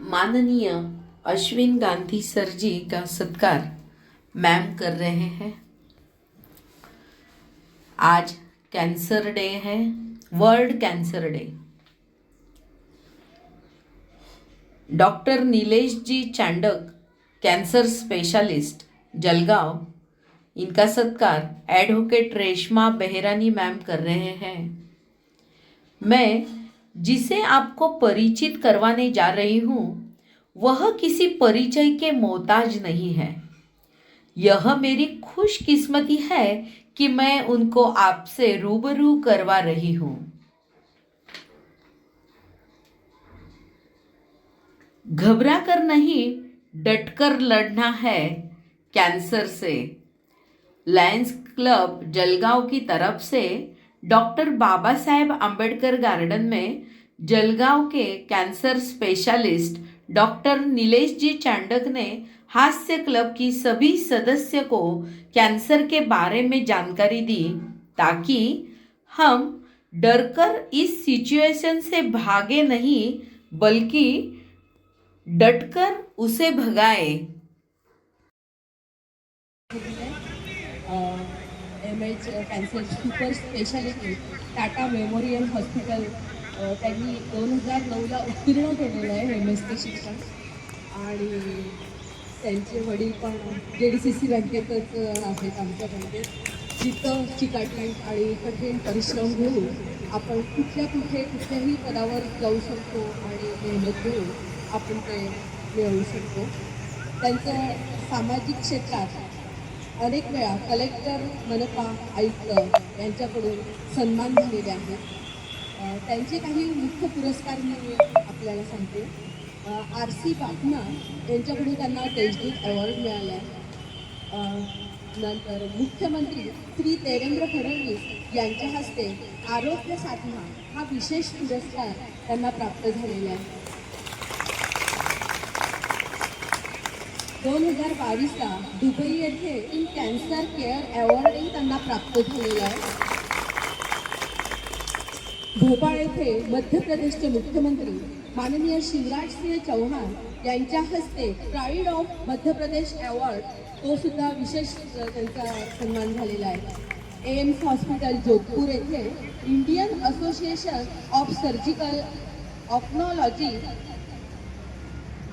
माननीय अश्विन गांधी सर जी का सत्कार मैम कर रहे हैं। आज कैंसर डे है, world cancer day. Doctor Nilesh ji Chandak, cancer specialist, Jalgaon. इनका सत्कार एडवोकेट रेशमा बेहरानी मैम कर रहे हैं। मैं जिसे आपको परिचित करवाने जा रही हूँ, वह किसी परिचय के मोहताज नहीं है। यह मेरी खुशकिस्मती है कि मैं उनको आपसे रूबरू करवा रही हूँ। घबरा कर नहीं डटकर लड़ना है कैंसर से। लायंस क्लब जलगांव की तरफ़ से डॉक्टर बाबा साहेब आम्बेडकर गार्डन में जलगांव के cancer specialist doctor Nilesh ji Chandak ने हास्य क्लब की सभी सदस्य को कैंसर के बारे में जानकारी दी ताकि हम डरकर इस सिचुएशन से भागे नहीं, बल्कि डटकर उसे भगाए। M H cancer super speciality Tata memorial hospital त्यांनी दोन हजार नऊला उत्तीर्ण केलेलं आहे एम एस टी शिक्षण. आणि त्यांचे वडील पण जे डी सी सी बँकेतच आहेत आमच्या बँकेत. जिथं चिकाटमेंट आणि कठीण परिश्रम घेऊन आपण कुठल्या कुठे कुठल्याही पदावर जाऊ शकतो आणि मेहनत घेऊन आपण ते मिळवू शकतो. त्यांचं सामाजिक क्षेत्रात अनेक वेळा कलेक्टर मनपा आयुक्त यांच्याकडून सन्मान झालेले आहेत. त्यांचे काही मुख्य पुरस्कार मी आपल्याला सांगते. आर सी पाटणा यांच्याकडून त्यांना टेस्टिंग अवॉर्ड मिळाला आहे नंतर मुख्यमंत्री श्री देवेंद्र फडणवीस यांच्या हस्ते आरोग्य साधना हा विशेष पुरस्कार त्यांना प्राप्त झालेला आहे. दोन हजार बावीसला दुबई येथे इन कॅन्सर केअर अवॉर्डही त्यांना प्राप्त झालेला आहे. भोपाळ येथे मध्य प्रदेशचे मुख्यमंत्री माननीय शिवराज सिंह चौहान यांच्या हस्ते pride of Madhya Pradesh award तो सुद्धा विशेष त्यांचा सन्मान झालेला आहे. एम्स हॉस्पिटल जोधपूर येथे Indian association of surgical oncology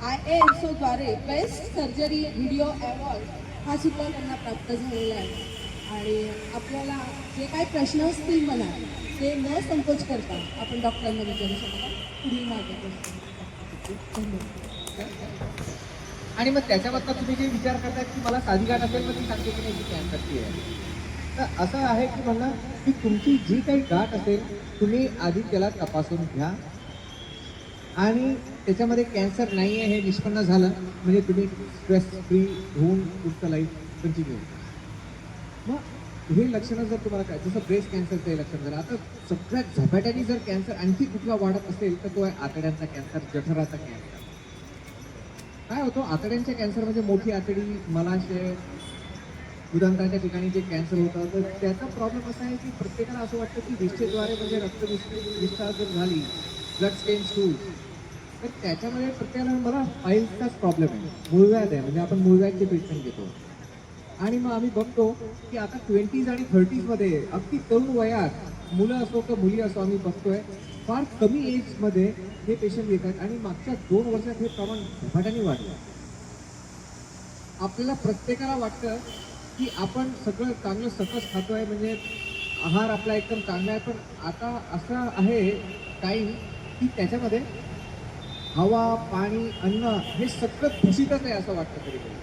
I A S ओद्वारे best surgery video award हा सुद्धा त्यांना प्राप्त झालेला आहे. आणि आपल्याला जे काही प्रश्न असतील मला ते न संकोच करता आपण डॉक्टरांना विचारू शकता. पुढील मार्गदर्शन आणि मग त्याच्याबद्दल तुम्ही जे विचार करता की मला साधी गाठ असेल मग ती सांगते की नाही की कॅन्सरची आहे तर असं आहे की मला की तुमची जी काही गाठ असेल तुम्ही आधी त्याला तपासून घ्या. आणि त्याच्यामध्ये कॅन्सर नाही आहे हे निष्पन्न झालं. म्हणजे तुम्ही स्ट्रेस फ्री होऊन तुमचं लाईफ कंटिन्यू मग हे लक्षणं जर तुम्हाला काय जसं ब्रेस्ट कॅन्सरचं हे लक्षण झालं. आता सगळ्यात झपाट्याने जर कॅन्सर आणखी कुठला वाढत असेल तर तो आहे आतड्यांचा कॅन्सर जठराचा कॅन्सर काय होतो? आतड्यांच्या कॅन्सर म्हणजे मोठी आतडी मलाशय उदंताच्या ठिकाणी जे कॅन्सर होतं तर त्याचा प्रॉब्लेम असा आहे की प्रत्येकाला असं वाटतं की विष्ठेद्वारे म्हणजे रक्तविष्ठा जर झाली ब्लड स्टेन्स टू त्याच्यामध्ये प्रत्येकाला मला फाईलचाच प्रॉब्लेम आहे. मूळव्याध आहे. म्हणजे आपण मूळव्याधची ट्रीटमेंट घेतो. आणि मग आम्ही बघतो की आता ट्वेंटीज आणि थर्टीजमध्ये अगदी तरुण वयात मुलं असो का मुली असो आम्ही बघतोय फार कमी एजमध्ये हे पेशंट येतात आणि मागच्या दोन वर्षात हे प्रमाण झपाट्याने वाढलं. आपल्याला प्रत्येकाला वाटतं की आपण सगळं चांगलं सकस खातोय म्हणजे आहार आपला एकदम चांगला आहे पण आता असं आहे काही की त्याच्यामध्ये हवा पाणी अन्न हे सगळं दूषितच आहे असं वाटतं कधी कधी.